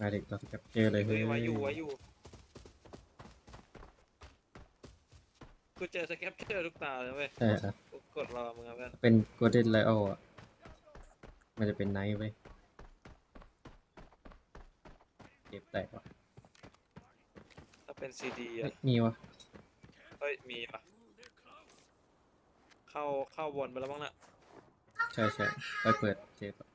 มาเด็กเราสกับเจอเลยเฮ้ยไว้อยู่ไว้อยู่กูเจอสแคปเจอร์ทุกตาเลยเว้ยใช่ครับกูกดรอมึงครับเพื่อนเป็นโกลเด้นไลโออะมันจะเป็นไนท์ไว้ยเก็บแตกว่ะถ้าเป็นซีดีเอ้อะยมีวะเฮ้ยมีปะเข้าเข้าวนไปแล้วมั้งน่ะใช่ใช่ไปเปิดเจปะ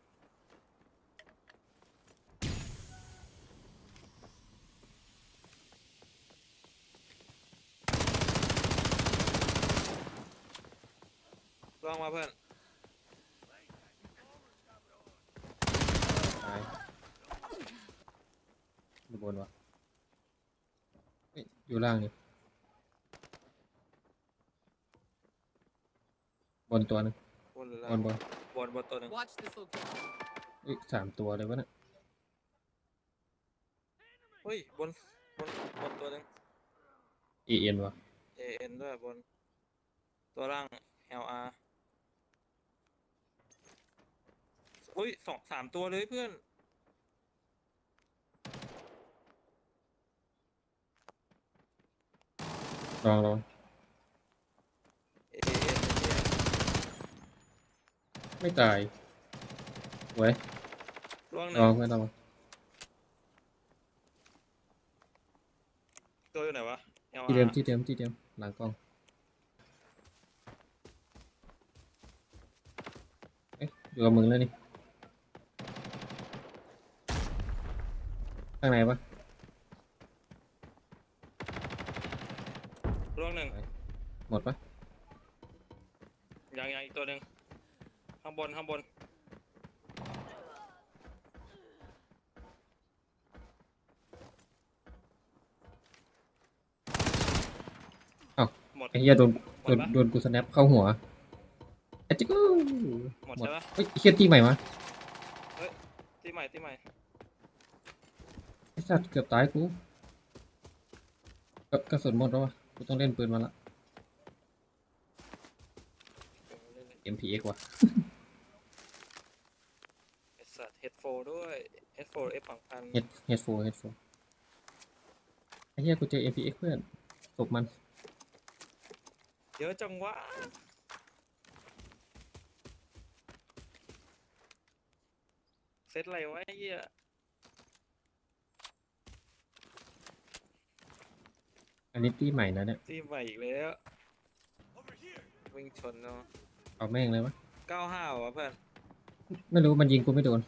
ลองมาเพื่อนตายอยู่บนวะเอ้ยอยู่ล่างนี่บนตัวหนึงวนหรือบล่างนบนวนบนตัวหนึ่ง Watch this location. เอ้ยสามตัวเลยวะเนี่ยเฮ้ยบนบนบนตัวหนึ่งเอ็นวะ AN ด้วยบน ตัวล่าง LR เฮ้ยสองสามตัวเลยเพื่อนลองลอง AN เนี่ยไม่ตายเว้ยล่วงหลนึ่องงไม่ลองตัวอยู่ไหนวะ LR ที่เดิมที่เดิมที่เดิมหลังกล้องเอ๊ะอยู่กับมึงแล้วนี่ ข้างในปะล่วงหนึ่งหมดปะยังยังอีกตัวหนึ่งข้างบนข้างบนหมดไอ้เหี้ยโดนหมโดดนปะโดนกูสแนปเข้าหัวไอ้จิ๊กกูหมดใช่ปะเฮ้ยไอ้เหี้ยที่ใหม่มา ที่ใหม่ที่ใหม่ ไอ้ สัตว์เกือบตายกูกระกระสุนหมดแล้ววะกูต้องเล่นปืนมาละ MPX ว่ะไอสัตว์เฮดโฟด้วยเฮดโฟเอฟสองพัน Head Head4 Head4 ไอ้เหี้ยกูเจอ MPX เพื่อนตบมันเยอะจังวะเซตอะไรวะไอ้เหี้ย อันนี้ที่ใหม่นะเนี่ยที่ใหม่อีกแล้ววิ่งชนเนาะเอาแม่งเลยวะเก้าห้าวะเพื่อนไม่รู้มันยิงกูไม่โดน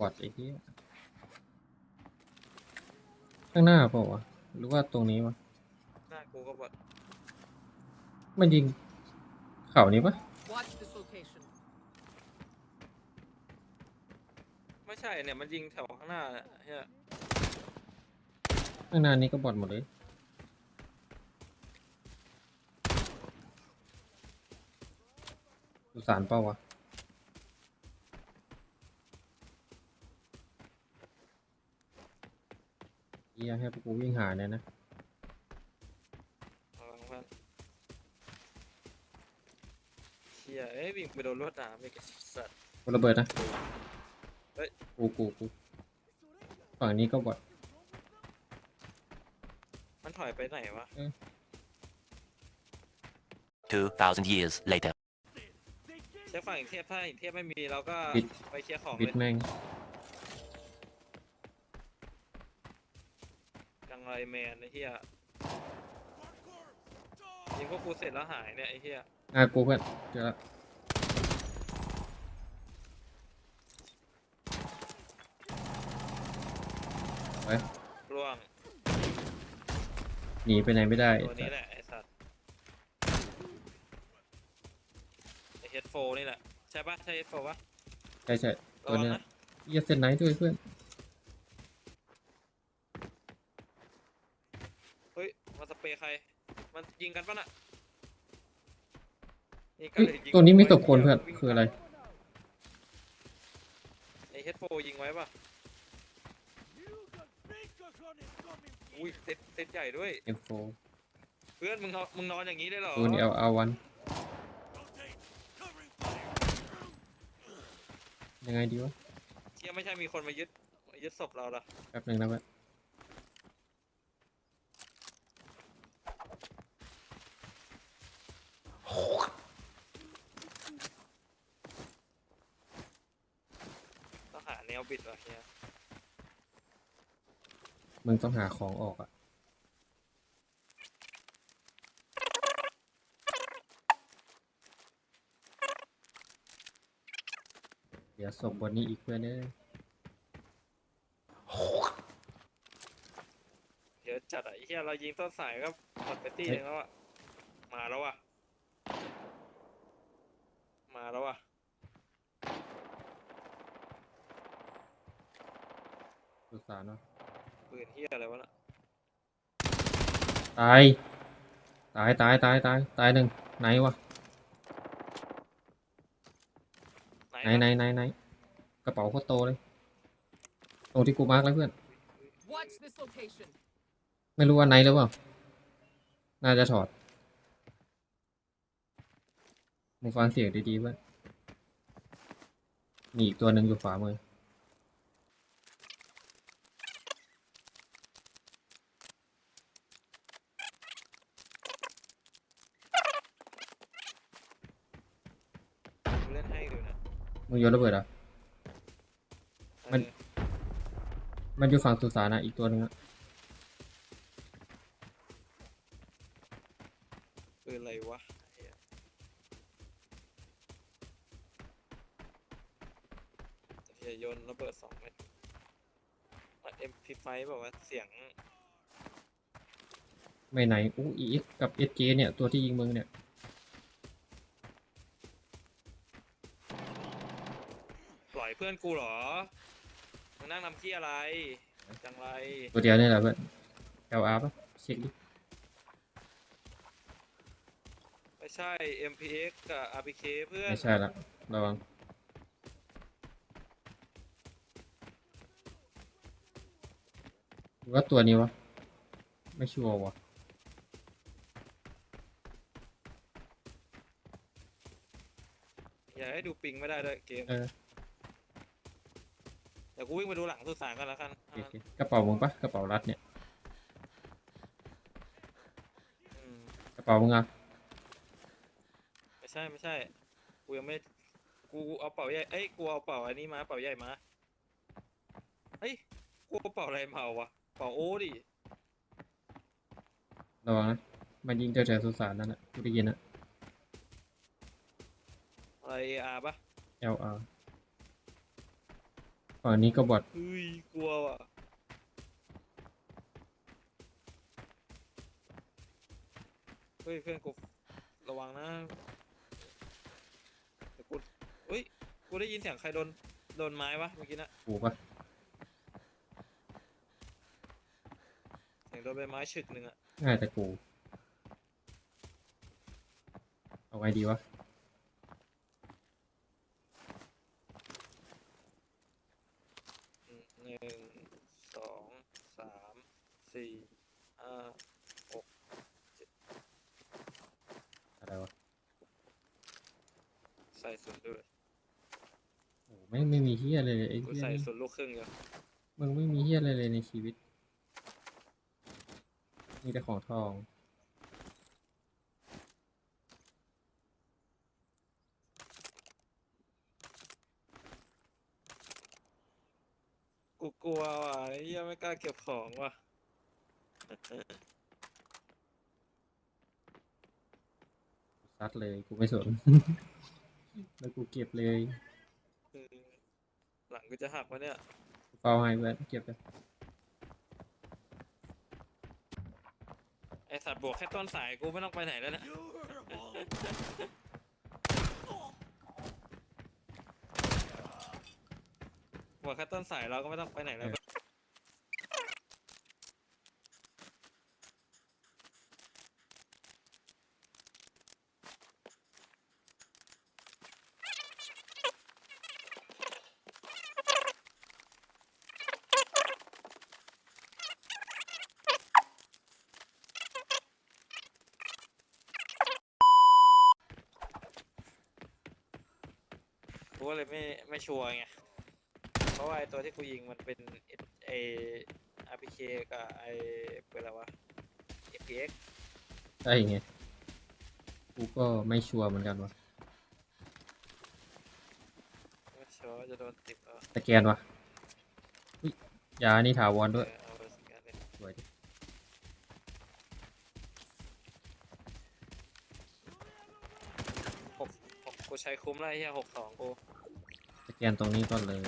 บอดไอ้เหี้ยข้างหน้าเปล่าวะหรือว่าตรงนี้วะหน้ากูก็บอดมันยิง เข่านี้ปะ Watch this location. ไม่ใช่เนี่ยมันยิงแถวข้างหน้าเนี่ยเฮียข้างหน้านี้ก็บอดหมดเลยสุสานเปล่าวะเหี้ยให้พวกกูวิ่งหาเนี่ยนะ ระวังเพื่อนเฮียเอ้ย วิ่งไปโดนรวดหนามอีกไอ้สัตว์กูระเบิดนะเฮ้ย กูกูกูฝั่งนี้ก็บอด มันถอยไปไหนวะ 2,000 years later. เช็คฝั่งอีกเทียบถ้าอีกเทียบไม่มีเราก็บิด ไปเคลียร์ของบิเลดยแม่งจังไรแมนไอ้เฮียยิงพวกกูเสร็จแล้วหายเนี่ยไอ้เฮียอะกูเพื่อนเจอละ ไปร่วงหนีไปไหนไม่ได้ตัวนี้แหละไอ้สัตว์ไอเฮดโฟนี่แหละใช่ปะใช่เฮดโฟปะใช่ใช่ระตัววังเนี้ยนะเหี้ยเซนไนท์ด้วยเพื่อนเฮ้ยมาสเปรย์ใคร มันยิงกันปะน่ะยิงกัเฮ้ยหรือยิงตัวนี้ไม่ตกคนไว้เพื่อนวิ่งคืออะไรไอเฮดโฟยิงไว้ปะ อุ้ยเซตเซตใหญ่ด้วย M4 เพื่อนมึงนอนมึงนอนอย่างนี้ได้เหรอปืนเอลอาวันยังไงดีวะเชี่ยไม่ใช่มีคนมายึดมายึดศพเราเหรอแป๊บหนึ่งนะเพื่อนต้องหาแนวบิดว่ะเฮีย มึงต้องหาของออกอะเดี๋ยวส่งบนนี้อีกเพื่อนเอ้ยเดี๋ยวจัดอะไอ้เฮียเรายิงต้นสายก็หมดไปตีหนึงแล้วอะมาแล้วอะมาแล้วอะ สุสานวะ ปืนเฮียอะไรวะน่ะตาย ตายตายตายตายตายหนึ่งไหนวะ ไหนไหนไหนไหนกระเป๋าโคตรโตเลย ตรงที่กูมาร์กแล้วเพื่อน Watch this location. ไม่รู้ว่าไหนหรือเปล่า น่าจะถอด มึงฟังเสียงดีๆเพื่อนมีอีกตัวหนึ่งอยู่ขวามือ กูเล่นให้ดูนะ มึงโยนระเบิดอะ มันเออมันอยู่ฝั่งสุสานนะอีกตัวหนึ่งอะปืนอะไรวะเหี้ยเฮียโยนระเบิดสองเม็ดมันเอ็มพีไฟบอกว่าเสียง ไม่ไหนอู้อีกกับเอสเเนี่ย ตัวที่ยิงมึงเนี่ย ปล่อย เพื่อนกูเหรอมึงนั่งทำที่อะไรจังไรตัวเดียวนี่แหละเพื่อน LR ปะเช็คดิไม่ใช่ MPX กับ RPK เพื่อน ไม่ใช่ละระวังหรือว่าตัวนี้วะ ไม่ชัวร์วะอย่าให้ดูปิงไม่ได้ด้วยเกมเออเดี๋ยวกูวิ่งไปดูหลังสุสานกันแล้วกันโอเคกระเป๋ามึงปะกระเป๋ารัดเนี่ยอืมกระเป๋ามึงอะไม่ใช่ไม่ใช่ กูยังไม่ กูเอาเป่าใหญ่ เอ้ย กูเอาเป่าอันนี้มาเป่าใหญ่มา เฮ้ย กูเอาเป่าอะไรมาวะ เป่าโอ้ดิ ระวังนะมันยิงแถวๆสุสานนั่นแหละกูได้ยินอะอะไร AR ปะ LR ฝั่งนี้ก็บอดเฮ้ยกลัวว่ะเฮ้ยเพื่อนกูระวังนะเดี๋ยวกูเฮ้ยกูได้ยินเสียงใครโดนโดนไม้ปะเมื่อกี้นะกูปะเสียงโดนใบไม้ฉึกหนึ่งอะง่ายแต่กู เอาไงดีวะ อืมหนึ่ง สอง สาม สี่ห้า อะไรวะ ใส่สุดด้วยโอ้ไม่งไม่มีเฮียอะไรเลยไอ้กูเฮียใส่นี่สุดลูกครึ่งอยู่มึงไม่มีเฮียอะไรเลยในชีวิต มีแต่ของทอง กูกลัวว่ะไอ้เหี้ยังไม่กล้าเก็บของว่ะ ซัดเลยกูไม่สน แล้วกูเก็บเลยเออหลังกูจะหักวะเนี่ยเฝ้าให้เพื่อนเก็บเลยไอสัตว์บวกแค่ต้นสายกูไม่ต้องไปไหนแล้วนะบวกแค่ต้นสายเราก็ไม่ต้องไปไหนแล้ว ไม่ไม่ชัวร์ไง เพราะว่าไอตัวที่กูยิงมันเป็นไอ RPK กับไอเป็นอะไรวะ FPX ใช่ไง กูก็ไม่ชัวร์เหมือนกันวะไม่ชัวร์ว่าจะโดนติดเหรอสแกนวะอุ๊ยยานี่ถาวรด้วยเออเอาไปสแกนเลยสวยดิหกหกกูใช้คุ้มแล้วไอ้เหี้ยหกสองกูส แกนตรงนี้ก่อนเลย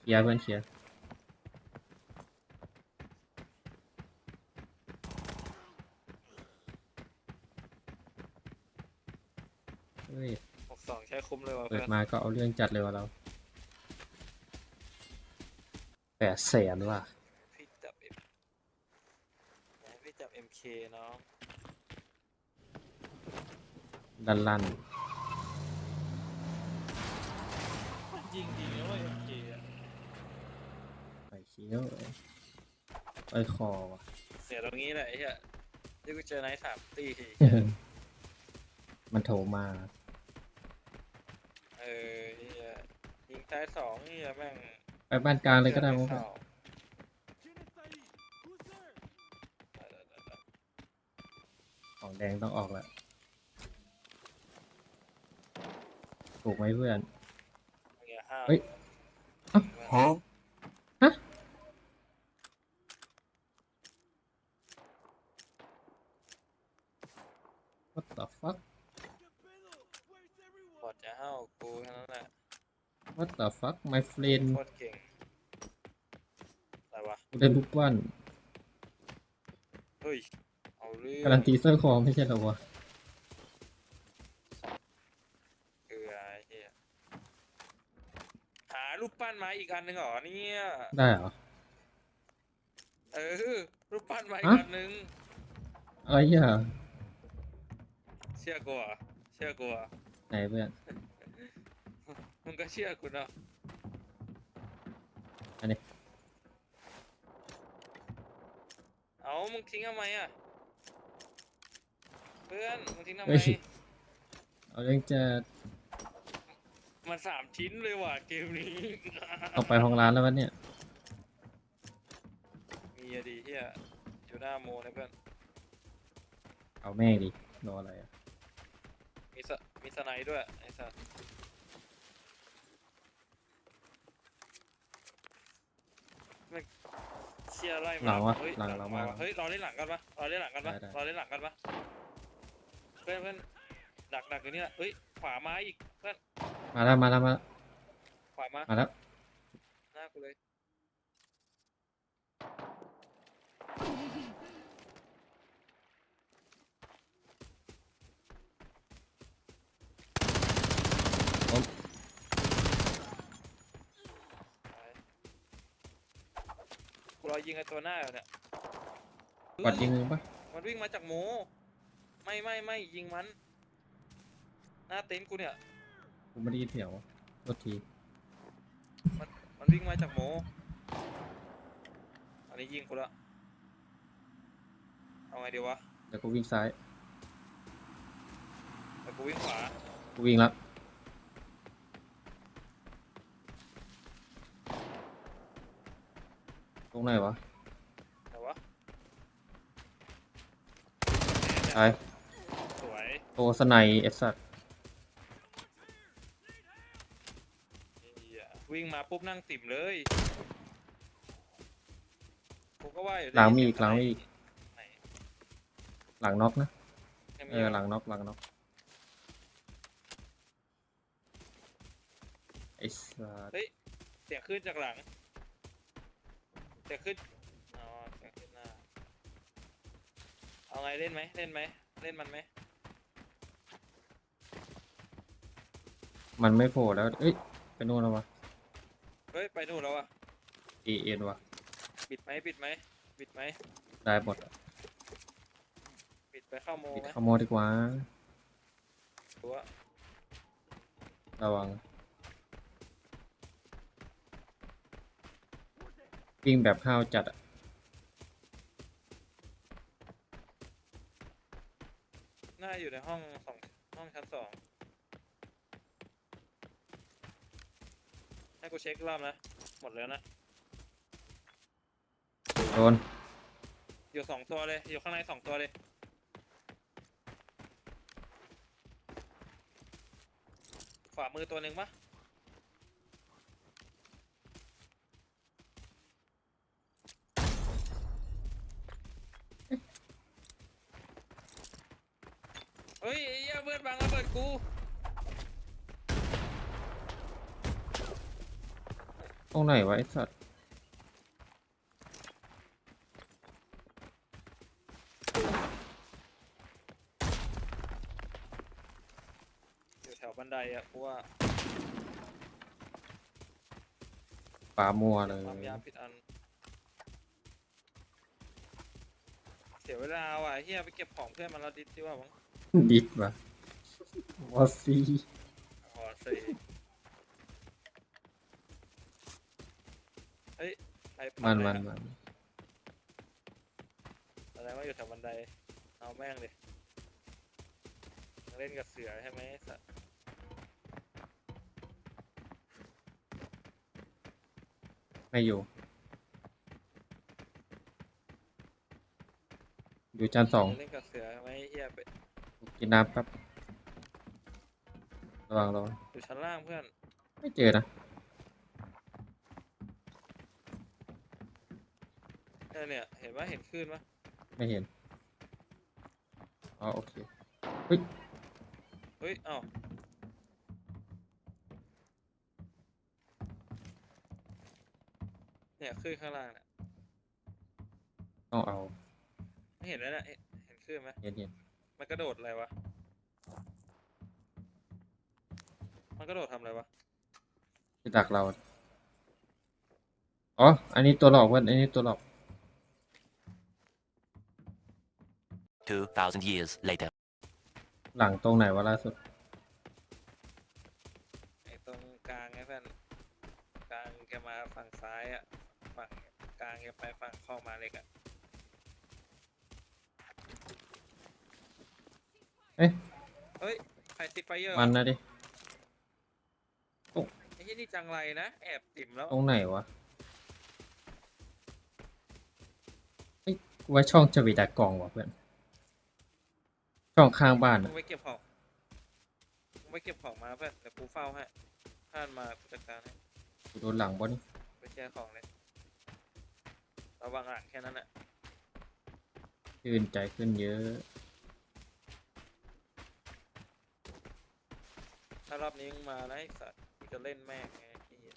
เคลียร์เพื่อนเคลียร์เฮ้ยหกสองใช้คุ้มเลยว่ะเปิดเพื่อนมาก็เอาเรื่องจัดเลยวะเราแปดแสนว่ะพี่จับ M ไหนพี่จับ MK น้อง ดันลั่น ยิงดีนะเว่า MK อะ ไป เคี้ยวไปคอว่ะเสียตรงนี้แหละไอ้เหี้ยที่กูเจอไนท์สามตีมันโถมา เออเหี้ยยิงท้ายสองเหี้ยแม่งไปบ้านกลางเลยก็ได้มั้งเข้าได้ได้ได้ได้ของแดงต้องออกแล้วถูกไหมเพื่อนเงี้ยห้าเฮ้ย ฮะ what the fuck บอดจะห้าวกูเท่านั้นแหละ what the fuck my friend โคตรเก่งอะไรวะกูได้ลูกวันเฮ้ยเอาเรื่องการันตีเซอร์คอไม่ใช่เหรอวะเกลือไอ้เหี้ยหารูปปั้นมาอีกอันหนึ่งเหรอเนี่ยได้เหรอ เออรูปปั้นมาอีกฮะ อันหนึ่งอะไรอะเชื่อกูเหรอะเชื่อกูเหรอะไหนเพื่อนมึงก็เชื่อกูเนาะ อันนี้ เอามึงทิ้งทำไมอะ เพื่อน มึงทิ้งทำไม เฮ้ย เอาเรื่องจะมันสามชิ้นเลยว่ะเกมนี้เอาไปห้องร้านแล้ววะเนี่ย มีอะดีเฮียอยู่หน้าโมนะเพื่อน เอาแม่งดิรออะไรอะมีสมีสไนด์ด้วยไอ้สัส ไม่เชียร์ไล่หลังวะเฮ้ยหลังเรามาเฮ้ยรอเล่นหลังกันปะรอเล่นหลังกันปะได้ได้ รอเล่นหลังกันปะเพื่อนเพื่อนดักดักอยู่นี่แหละเฮ้ยขวามาอีกเพื่อนมาแล้วมาแล้วมาแล้วขวามามาแล้วหน้ากูเลย อยิงไอ้ตัวหน้าอยู่เนี่ยกดยิงมึงปะมันวิ่งมาจากโมไม่ไม่ไม่ยิงมัน หน้าเต็นท์กูเนี่ยกูไม่ได้ยินเสียงวะโทษทีมันวิ่งมาจากโมอันนี้ยิงกูละ เอาไงดีวะ เดี๋ยวกูวิ่งซ้ายแต่กูวิ่งขวา กูวิ่งแล้ว รงไหนวะแต่วะซ้ายสวยโตสไนเอสสัตเหี้ยวิ่งมาปุ๊บนั่งติ่มเลยกูก็ว่าอยู่หลังมีอีกหลังมีอีกไหนหลังน็อกนะยังมีเออหลังน็อกหลังน็อกไอ้สัตว์เสียงขึ้นจากหลัง เสียงขึ้นอ๋อเสียงขึ้นหน้าเอาไงเล่นไหมเล่นไหมเล่นมันไหมมันไม่โผล่แล้ว เอ้ย ไปนู่นแล้ววะเฮ้ยไปนู่นแล้วอะเอเอ็นวะปิดไหมปิดไหมปิดไหมได้หมดอะปิดไปเข้าโมปิดไหมขโมยดีกว่าหรือว่าระวัง วิ่งแบบห้าวจัดอะน่าอยู่ในห้องสองห้องชั้นสองให้กูเช็ครอบนะ หมดแล้วนะ โดนอยู่สองตัวเลย อยู่ข้างในสองตัวเลย ขวามือตัวหนึ่งปะเฮ้ยไอ้เหี้ยเพื่อนบังระเบิด กู ตรงไหนวะไอ้สัตว์ อยู่แถวบันไดอะกูว่าปลามัวเลย ความยามผิดอัน เสียเวลาว่ะเฮียไปเก็บของเพื่อนมันแล้วดิสดีกว่ามั้งดิดวะ วอซีอ๋อสิเฮ้ยไอ้มันมันมันอะไรว่าอยู่แถวบันได เอาแม่งเลยเล่นกับเสือใช่ไหมไอ้สัตว์ไม่อยู่ อยู่จานสองเล่นกับเสือใช่ไหมไอ้เฮียไป กินน้ำแป๊บ ระวังระวังอยู่ชั้นล่างเพื่อน ไม่เจอนะเนี่ยเนี่ย เห็นว่าเห็นคลื่นปะไม่เห็นอ๋อโอเคเฮ้ยเฮ้ยเอ้าเนี่ยคลื่นข้างล่างเนี่ยต้องเอาไม่เห็นแล้วเนี่ยเห็นเห็นคลื่นไหมเห็นเห็นมันกระโดดอะไรวะ มันกระโดดทำอะไรวะจะดักเรา อ๋อ อันนี้ตัวหลอกเว้ยอันนี้ตัวหลอก 2,000 years later. หลังตรงไหนวะล่าสุด ไอ้ตรงกลางไอ้เพื่อนกลางแกมาฝั่งซ้ายอะฝั่งกลางแกไปฝั่งเข้ามาเล็กอะเอ๊ะ เฮ้ยใครติดไฟเยอร์มันนะดิไอ้ ที่นี่จังไรนะ แอบติ่มแล้ว ตรงไหนวะเอ้ยไว้ช่องจวีดากล่องวะเพื่อน ช่องข้างบ้านมึอะงไปเก็บของมึงไปเก็บของมาเพื่อนเดี๋ยวกูเฝ้าให้ท่านมากูจัดการให้กูโดนหลังบ่นี่ไปแช่ของเลย ระวังหลังแค่นั้นแหละชื่นใจขึ้นเยอะ ถ้ารอบนี้มึงมานะไอ้สัตว์กู จะเล่นแม่งไงไอ้เหี้ย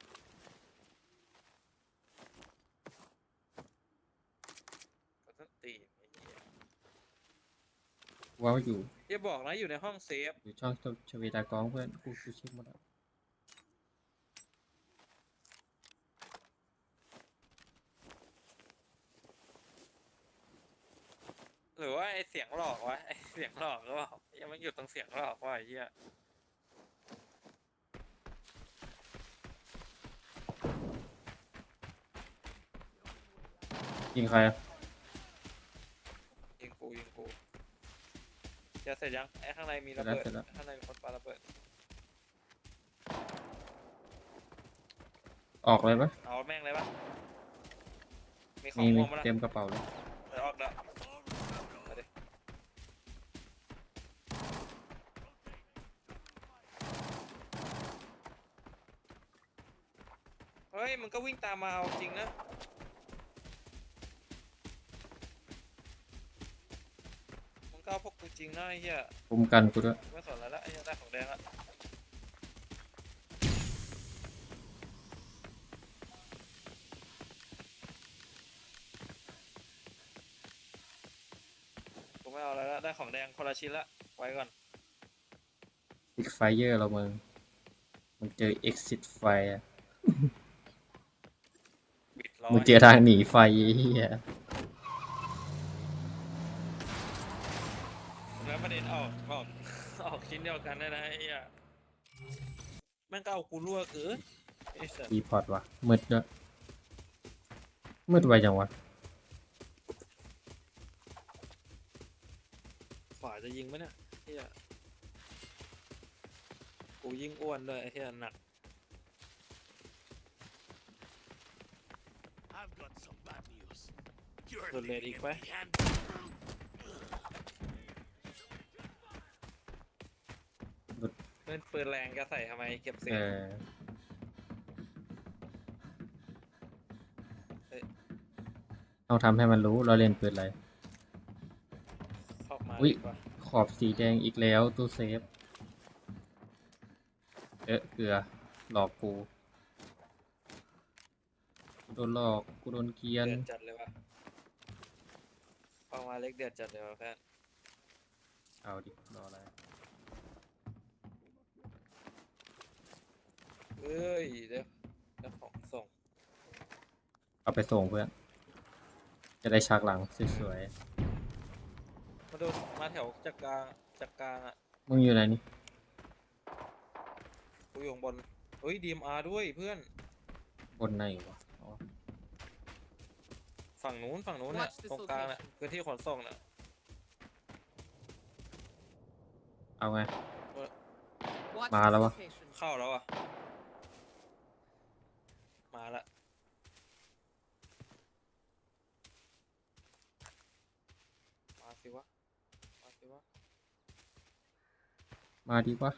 ก็ต้องตีนไอ้เหี้ยว่าอยู่อย่าบอกนะอยู่ในห้องเซฟ อยู่ช่องชวีดากองเพื่อนกูกูเช็คหมดแล้วหรือว่าไอเสียงหลอกวะไอเสียงหลอกหรือเปล่ายังไม่หยุดตรงเสียงหลอกว่ะไอ้เหี้ย ยิงใครอะยิงกูยิงกูจะเสร็จยังไอข้างในมีเสร็ระจแล้วเบิดเสร็จแล้วข้างในมีคนปาระเบิดออกเลยปะเอาแม่งเลยปะมีของมีมีม่วงมาละเต็มกระเป๋าเลยเดี๋ยวออกแล้วมาดิเฮ้ยมึงก็วิ่งตามมาเอาจริงนะ มึงก็เอาพวกกูจริงนะไอ้เหี้ยคุมกันกูด้วยไม่สนแล้วละไอ้เหี้ยได้ของแดงละกูไม่เอาอะไรละได้ของแดงคนละชิ้นละไว้ก่อนอีกไฟเยอร์เรามึงมึงเจอ exit ไฟอะบิดล้อมึงเจอทางหนีไฟไอ้เฮีย รั่วเกินอปีพอร์ตวะมืดเนอะมืดไปจังวะฝ่ายจะยิงไหมเนี่ยเฮียกูยิงอ้วนด้วยเฮียหนัก I've got some bad ล่นปืนแรงจะใส่ทำไมเก็บเสียเองอต้องทำให้มันรู้เราเล่นปืนอะไร เข้ามาอุ๊ย ดีกว่าขอบสีแดงอีกแล้วตู้เซฟเอ๊ะเกลือ หลอกกูกูโดนหลอกกูโดนเกรียน เดือดจัดเลยวะเข้ามาเล็กเดือดจัดเลยวะเพื่อนเอาดิรออะไร เอ้ยเดี๋ยวเดี๋ยวของส่งเอาไปส่งเพื่อน จะได้ฉากหลังสวยมาดูมาแถวจากกลางจากกลางอะๆมึงอยู่ไหนนี่กูอยู่ข้างบนเฮ้ยดีมอาร์ด้วยเพื่อนบนไหนวะอ๋อฝั่งนู้นฝั่งนู้นเนี่ย Watch this ตรงกลางน่ะ location. พื้นที่ขนส่งน่ะเอาไง Watch Mà this đâu à? location. เข้าแล้วอะ มาละมาสิวะ มาสิวะ มาดีกว่า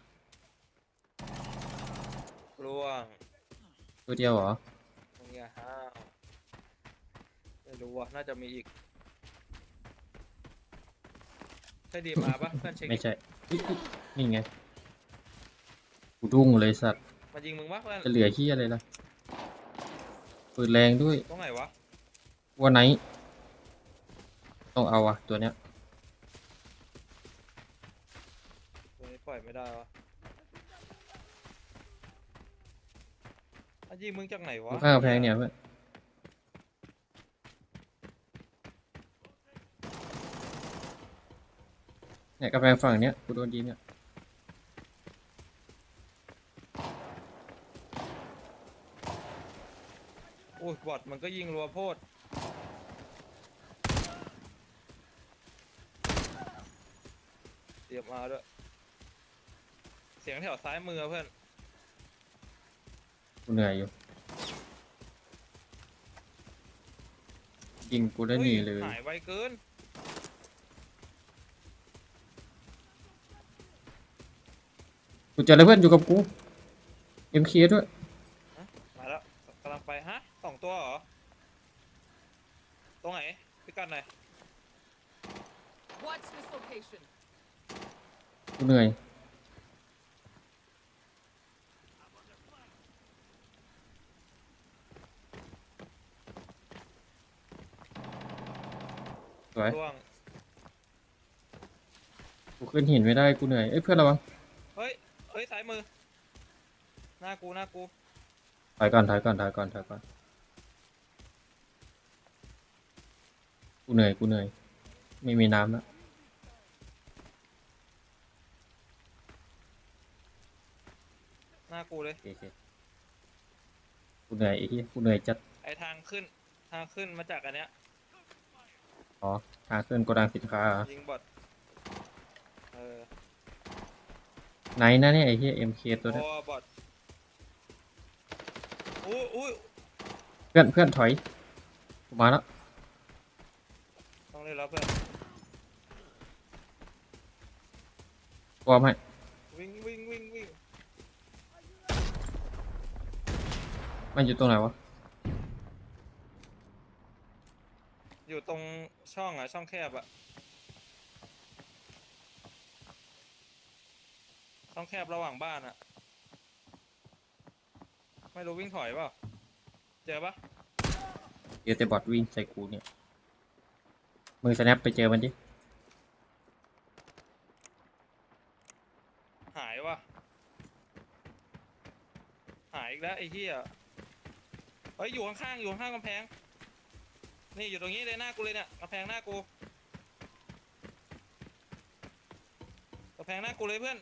ล่วงตัวเดียวเหรอมึงอย่าห้าวไม่รู้ว่ะน่าจะมีอีก ใช่ดีมาปะเพื่อนเช็คไม่ใช่อุ๊ยอุ๊ยนี่ไงกูดุ้งเลยสัตว์ มายิงมึงปะเพื่อน จะเหลือขี้ยอะไรล่ะ ปืนแรงด้วยตรงไหนวะวัวไหน ต้องเอาอะตัวเนี้ยตัวนี้ปล่อยไม่ได้วะมายิงมึงจากไหนวะข้างกำแพงเนี่ยเพื่อนเนี่ยกำแพงฝั่งเนี้ยกูโดนยิงเนี่ย โอ้ยบอด มันก็ยิงรัวโพด เตรียมมาด้วย เสียงแถวซ้ายมือเพื่อน กูเหนื่อยอยู่ ยิงกูได้หนีเลยหายไวเกิน กูเจอแล้วเพื่อนอยู่กับกูเอ็มเคด้วย มาแล้วกำลังไปฮะสองตัวเหรอ ตรงไหนพิกัดไหนอย Watch this location. กูเหนื่อย สวยล่วง กูขึ้นหินไม่ได้ กูเหนื่อย เอ้ยเพื่อนระวังเฮ้ย เฮ้ยซ้ายมือ หน้ากู หน้ากู ถอยก่อนถอยก่อนถอยก่อนถอยก่อน กูเหนื่อยกูเหนื่อย ไม่มีน้ำแล้วหน้ากูเลย โอเคโอเคกูเหนื่อยไอ้ที่กูเหนื่อยจัด ไอทางขึ้น ทางขึ้นมาจากอันเนี้ย อ๋อทางขึ้นโกดังสินค้าเหรอยิงบอดเออไหนนะเนี่ยไอ้ที่เอ็มเคตัวเนี้ยโอ้บอดอุ้ยอุ้ยเพื่อนเพื่อนถอยกูมาแล้ว ต้องเล่นแล้วเพื่อนกลัวไหมวิ่งวิ่งวิ่งวิ่งมันอยู่ตรงไหนวะ อยู่ตรงช่องอะช่องแคบอะช่องแคบระหว่างบ้านอะไม่รู้วิ่งถอยเปล่าเจอปะเดี๋ยวแต่บอทวิ่งใส่กูเนี่ย มือสแนปไปเจอมันดิ หายวะหายอีกแล้วไอ้เหี้ยเฮ้ยอยู่ข้างๆอยู่ข้างๆกำแพง นี่อยู่ตรงนี้เลยหน้ากูเลยเนี่ยกำแพงหน้ากูกำแพงหน้ากูเลยเพื่อน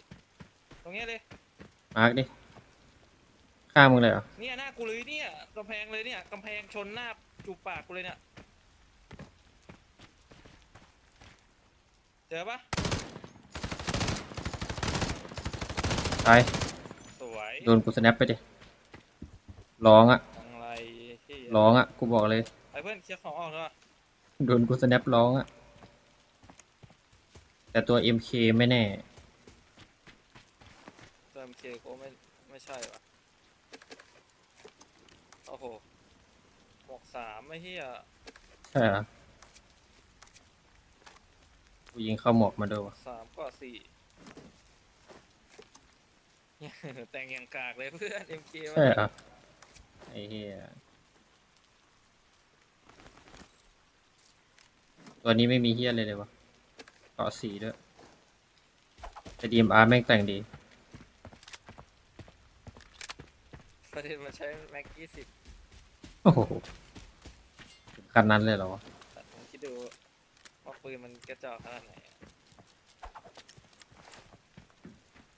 ตรงนี้เลย มาร์กดิฆ่ามึงเลยเหรอ เนี่ยหน้ากูเลยเนี่ยกำแพงเลยเนี่ยกำแพงชนหน้าจูบปากกูเลยเนี่ย เจอปะตายสวยโดนกูสแนปไปดิร้องอะอะไรที่ร้องอะกูบอกเลยไอ้เพื่อนเคลียร์ของออกแล้วอะโดนกูสแนปร้องอะแต่ตัว MK ไม่แน่ เติมเคก็ไม่ไม่ใช่วะโอ้โหหมวกสามไม่เฮียใช่เหรอ กูยิงเข้าหมอกมาด้วยวะสามกว่าสี่แต่งอย่างกากเลยเพื่อน MK ใช่เหรอไอ้เหี้ยตัวนี้ไม่มีเฮี้ยเลยเลยวะเกาะสีด้วย แต่ DMR แม่งแต่งดี ประเด็นมันใช้แม็กยี่สิบโอ้โหถึงขนาดนั้นเลยเหรอวะผมคิดดูว่า ปืนมันกระจอกขนาดไหนอะ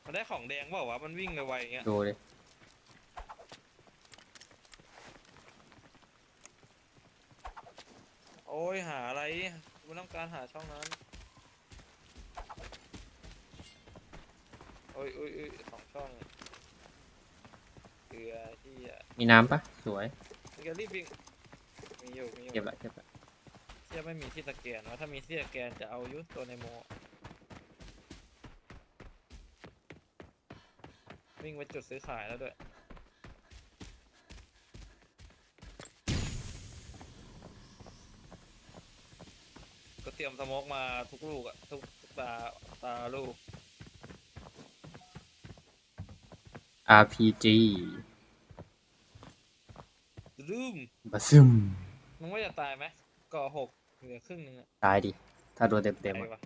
มันได้ของแดงเปล่าวะ มันวิ่งไวๆอย่างเงี้ย ดูเลยโอ้ยหาอะไรกูต้องการหาช่องนั้น โอ้ยโอ้ยโอ้ยสองช่องเกลือที่อะมีน้ำปะสวย มันก็รีบวิ่งมีอยู่มีอยู่ เก็บละเก็บละ เทียไม่มีที่สแกนวะถ้ามีที่สแกนจะเอาอยุตัวในโม วิ่งไปจุดซื้อขายแล้วด้วย ก็เตรียมสโมกมาทุกลูกอะทุกทุกตาตาลูก RPG ลืมบาซึมมึงว่าจะตายไหมก่อหก เหลือครึ่งหนึงอะตายดิ ถ้าโดนเต็มไปๆอะวะ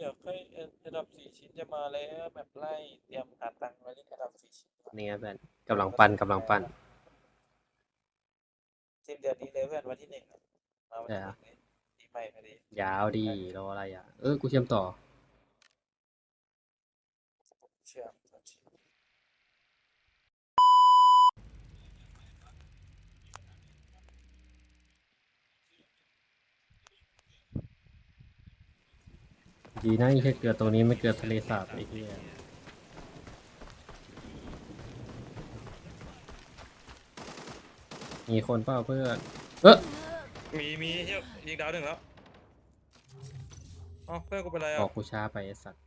อยากให้เอ็ดับสี่ชิ้นจะมาแล้วแบบไล่เตรียมหาตังค์ไว้เล่นเอ็ดับสี่ชิ้นนี่ไงเพื่อนกำลังปั้นกำลังปั้น สิ้นเดือนนี้เลยเพื่อนวันที่หนึ่งอะมาวันที่หใช่นึ่งเลยปีใหม่พอดียาวดีรออะไรอะ เออ กูเชื่อมต่อ เชื่อมเชื่อม ดีนะไอ้แค่เกิดตรงนี้ไม่เกิดทะเลสาบไอ้เหี้ยมีคนเปล่าเพื่อนเออมีมีเที่ยวยิงดาวหนึ่งแล้วเอ๋อเพื่อนกูเป็นไรบออะกกูช้าไปไอ้สัตว์